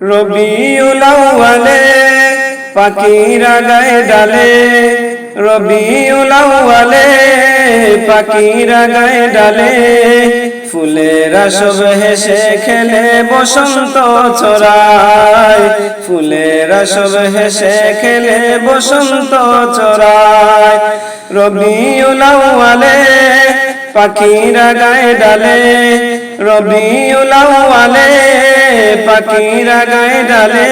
রবিউল আউয়ালে, পাখিরা গায়ে ডালে। রবিউল আউয়ালে, পাখিরা গায়ে ডালে। ফুলেরা সব হেসে খেলে বসন্ত চড়ায় ফুলেরা সব হেসে খেলে বসন্ত চড়ায় রবিউল আউয়ালে, পাখিরা গায়ে ডালে। রবিউল আউয়ালে পাখিরা গায়ে ডালে,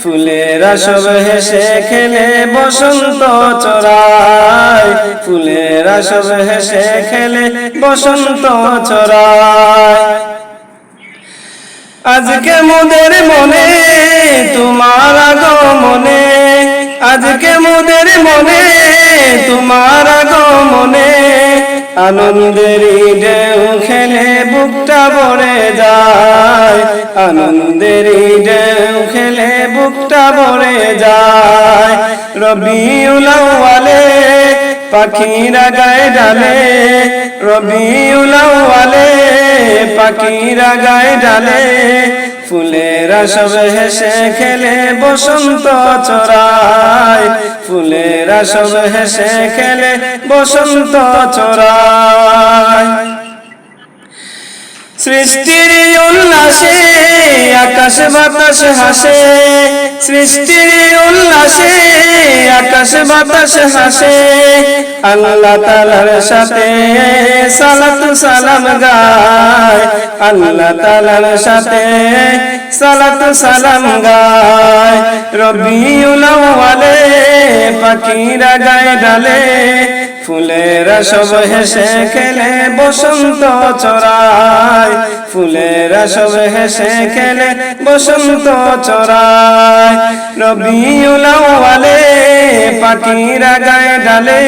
ফুলেরা সব হেসে খেলে বসন্ত চড়ায় ফুলেরা সব হেসে খেলে বসন্ত চড়ায় আজকে মোদের মনে, তোমার আগমনে, আজকে মোদের মনে, তোমার আগমনে আনন্দের ঢেউ খেলে বুকটা ভরে যায়। আনন্দের ঢেউ খেলে বুকটা ভরে যায়। রবিউল আউয়ালে পাখিরা গায়ে ডালে, রবিউল আউয়ালে পাখিরা গায়ে ডালে, ফুলেরা সব হেসে খেলে বসন্ত চড়ায়। সব হেসে খেলে বসন্ত চড়ায় সৃষ্টির উল্লাসে, আকাশ বাতাস হাসে। সৃষ্টির উল্লাসে, আকাশ বাতাস হাসে। আল্লাহ তালার সাথে সালাতু সালাম গায়। আল্লাহ তালার সাথে সালাতু সালাম গায়। রবিউল পাখিরা গায়ে ডালে, ফুলেরা সব হেসে খেলে বসন্ত চড়ায় ফুলেরা সব হেসে খেলে বসন্ত চড়ায় রবিউল আউয়ালে পাখিরা গায়ে ডালে,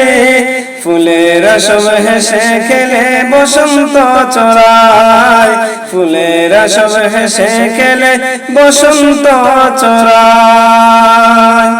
ফুলেরা সব হেসে খেলে বসন্ত চড়ায় ফুলেরা সব হেসে খেলে বসন্ত চড়ায়